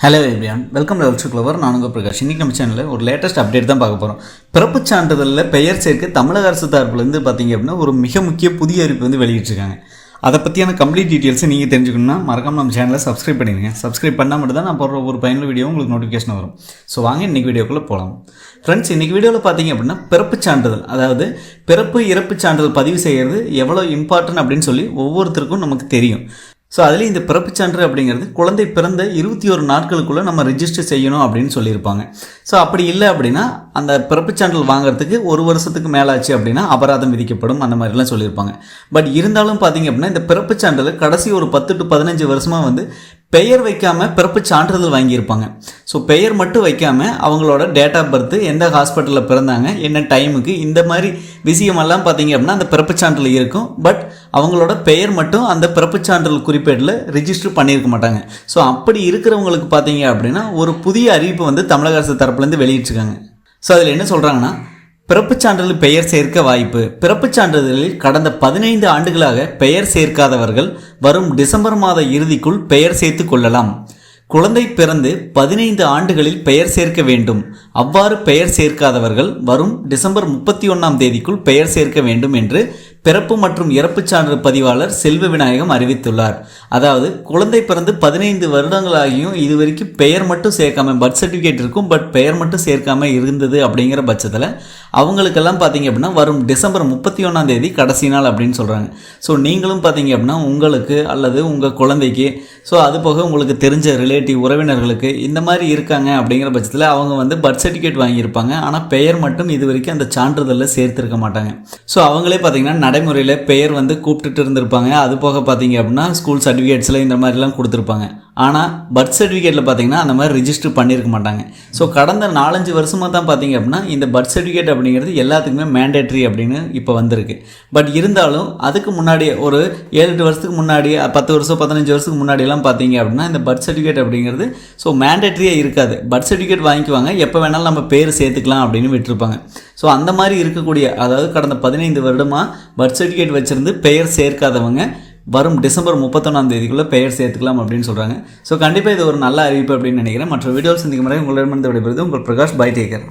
Hello everyone welcome level to clever நான் உங்கள் பிரகாஷ். இன்றைக்கி நம்ம சேனலில் ஒரு லேட்டஸ்ட் அப்டேட் தான் பார்க்க போகிறோம் பிறப்பு சான்றிதழில் பெயர் சேர்க்க தமிழக அரசு தரப்புலேருந்து பார்த்தீங்க அப்படின்னா ஒரு மிக முக்கிய புதிய அறிவிப்பு வந்து வெளியிட்டிருக்காங்க. அதை பற்றியான கம்ப்ளீட் டீட்டெயில்ஸை நீங்கள் தெரிஞ்சுக்கணும்னா மறக்காம நம்ம சேனலை சப்ஸ்கிரைப் பண்ணிடுங்க. சப்ஸ்கிரைப் பண்ணால் மட்டும் தான் நான் போடுற ஒரு பயனுள்ள வீடியோ உங்களுக்கு நோட்டிஃபிகேஷன் வரும். ஸோ வாங்க இன்றைக்கி வீடியோக்குள்ளே போகலாம் ஃப்ரெண்ட்ஸ் இன்றைக்கி வீடியோவில் பார்த்தீங்க அப்படின்னா பிறப்பு சான்றிதழ் அதாவது பிறப்பு இறப்பு சான்றிதழ் பதிவு செய்கிறது எவ்வளோ இம்பார்ட்டன்ட் அப்படின்னு சொல்லி ஒவ்வொருத்தருக்கும் நமக்கு தெரியும். ஸோ அதுலேயும் இந்த பிறப்பு சான்று அப்படிங்கிறது குழந்தை பிறந்த இருபத்தி ஒரு நாட்களுக்குள்ளே நம்ம ரிஜிஸ்டர் செய்யணும் அப்படின்னு சொல்லியிருப்பாங்க. ஸோ அப்படி இல்லை அப்படின்னா அந்த பிறப்பு சான்றிதழ் வாங்குறதுக்கு ஒரு வருஷத்துக்கு மேலாச்சு அப்படின்னா அபராதம் விதிக்கப்படும் அந்த மாதிரிலாம் சொல்லியிருப்பாங்க. பட் இருந்தாலும் பார்த்தீங்க அப்படின்னா இந்த பிறப்புச் சான்றிதழ் கடைசி ஒரு பத்து டு பதினஞ்சு வருஷமாக வந்து பெயர் வைக்காமல் பிறப்பு சான்றிதழ் வாங்கியிருப்பாங்க. ஸோ பெயர் மட்டும் வைக்காமல் அவங்களோட டேட் ஆஃப் பர்த்து எந்த ஹாஸ்பிட்டலில் பிறந்தாங்க என்ன டைமுக்கு இந்த மாதிரி விஷயமெல்லாம் பார்த்தீங்க அப்படின்னா அந்த பிறப்புச் சான்றிதழ் இருக்கும். பட் அவங்களோட பெயர் மட்டும் அந்த பிறப்புச் சான்றிதழ் குறிப்பேட்டில் ரிஜிஸ்டர் பண்ணியிருக்க மாட்டாங்க. ஸோ அப்படி இருக்கிறவங்களுக்கு பார்த்தீங்க அப்படின்னா ஒரு புதிய அறிவிப்பு வந்து தமிழக அரசு தரப்புலேருந்து வெளியிட்டிருக்காங்க. ஸோ அதில் என்ன சொல்கிறாங்கன்னா பிறப்புச் சான்றிதழ் பெயர் சேர்க்க வாய்ப்பு. பிறப்புச் சான்றிதழில் கடந்த பதினைந்து ஆண்டுகளாக பெயர் சேர்க்காதவர்கள் வரும் டிசம்பர் மாத இறுதிக்குள் பெயர் சேர்த்து கொள்ளலாம். குழந்தை பிறந்து பதினைந்து ஆண்டுகளில் பெயர் சேர்க்க வேண்டும். அவ்வாறு பெயர் சேர்க்காதவர்கள் வரும் டிசம்பர் முப்பத்தி ஒன்றாம் தேதிக்குள் பெயர் சேர்க்க வேண்டும் என்று பிறப்பு மற்றும் இறப்பு சான்று பதிவாளர் செல்வ விநாயகம் அறிவித்துள்ளார். அதாவது குழந்தை பிறந்து பதினைந்து வருடங்களாகியும் இது வரைக்கும் பெயர் மட்டும் சேர்க்காம பர்த் சர்டிஃபிகேட் இருக்கும் பட் பெயர் மட்டும் சேர்க்காம இருந்தது அப்படிங்கிற பட்சத்தில் அவங்களுக்கெல்லாம் பார்த்தீங்க அப்படின்னா வரும் டிசம்பர் முப்பத்தி ஒன்றாம் தேதி கடைசி நாள் அப்படின்னு சொல்கிறாங்க ஸோ நீங்களும் பார்த்தீங்க அப்படின்னா உங்களுக்கு அல்லது உங்கள் குழந்தைக்கு ஸோ அது போக உங்களுக்கு தெரிஞ்ச ரிலேட்டிவ் உறவினர்களுக்கு இந்த மாதிரி இருக்காங்க அப்படிங்கிற பட்சத்தில் அவங்க வந்து பர்த் சர்டிஃபிகேட் வாங்கியிருப்பாங்க. ஆனால் பெயர் மட்டும் இது வரைக்கும் அந்த சான்றிதழில் சேர்த்திருக்க மாட்டாங்க. ஸோ அவங்களே பார்த்தீங்கன்னா நடைமுறையில் பெயர் வந்து கூப்பிட்டுட்டு இருந்திருப்பாங்க. அது போக பார்த்தீங்க அப்படின்னா ஸ்கூல் சர்டிஃபிகேட்ஸில் இந்த மாதிரிலாம் கொடுத்துருப்பாங்க. ஆனால் பர்த் சர்டிஃபிகேட்டில் பார்த்தீங்கன்னா அந்த மாதிரி ரிஜிஸ்டர் பண்ணியிருக்க மாட்டாங்க. ஸோ கடந்த நாலஞ்சு வருஷமாக தான் பார்த்தீங்க அப்படின்னா இந்த பர்த் சர்டிஃபிகேட் அப்படிங்கிறது எல்லாத்துக்குமே மேண்டேட்ரி அப்படின்னு இப்போ வந்திருக்கு. பட் இருந்தாலும் அதுக்கு முன்னாடி ஒரு ஏழு எட்டு வருஷத்துக்கு முன்னாடி பத்து வருஷம் பதினஞ்சு வருஷத்துக்கு முன்னாடியெல்லாம் பார்த்தீங்க அப்படின்னா இந்த பர்த் சர்டிஃபிகேட் அப்படிங்கிறது ஸோ மேண்டேட்ரியே இருக்காது. பர்த் சர்டிஃபிகேட் வாங்கிக்குவாங்க. எப்போ வேணாலும் நம்ம பேர் சேர்த்துக்கலாம் அப்படின்னு விட்டுருப்பாங்க. ஸோ அந்த மாதிரி இருக்கக்கூடிய அதாவது கடந்த பதினைந்து வருடமாக பர்த் சர்டிஃபிகேட் வச்சுருந்து பெயர் சேர்க்காதவங்க வரும் டிசம்பர் முப்பத்தொன்னாம் தேதிக்குள்ளே பெயர் சேர்த்துக்கலாம் அப்படின்னு சொல்கிறாங்க ஸோ கண்டிப்பாக இது ஒரு நல்ல அறிவிப்பு அப்படின்னு நினைக்கிறேன். மற்ற வீடியோஸ் சந்திக்கும் முறை உங்களிடமிருந்து விடைபெறுது உங்கள் பிரகாஷ் பை டேக்கர்